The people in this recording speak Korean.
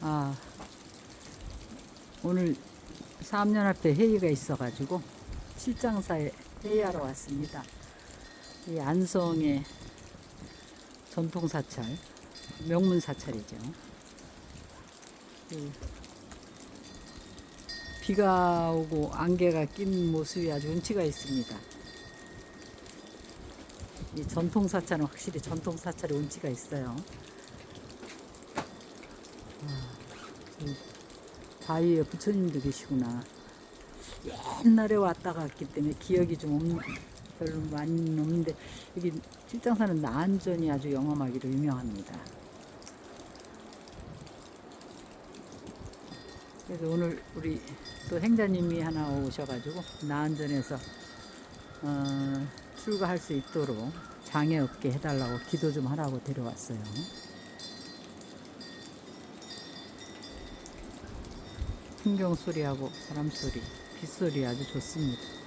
아, 오늘 사암연합회 회의가 있어가지고 실장사에 회의하러 왔습니다. 이 안성의 전통 사찰, 명문 사찰이죠. 그 비가 오고 안개가 낀 모습이 아주 운치가 있습니다. 이 전통 사찰은 확실히 전통 사찰의 운치가 있어요. 바위에 부처님도 계시구나. 옛날에 왔다 갔기 때문에 기억이 좀 없, 별로 많이 없는데 여기 실장사는 나안전이 아주 영험하기로 유명합니다. 그래서 오늘 우리 또 행자님이 하나 오셔가지고 나안전에서 어, 출가할 수 있도록 장애 없게 해달라고 기도 좀 하라고 데려왔어요. 풍경 소리하고 바람 소리, 빗소리 아주 좋습니다.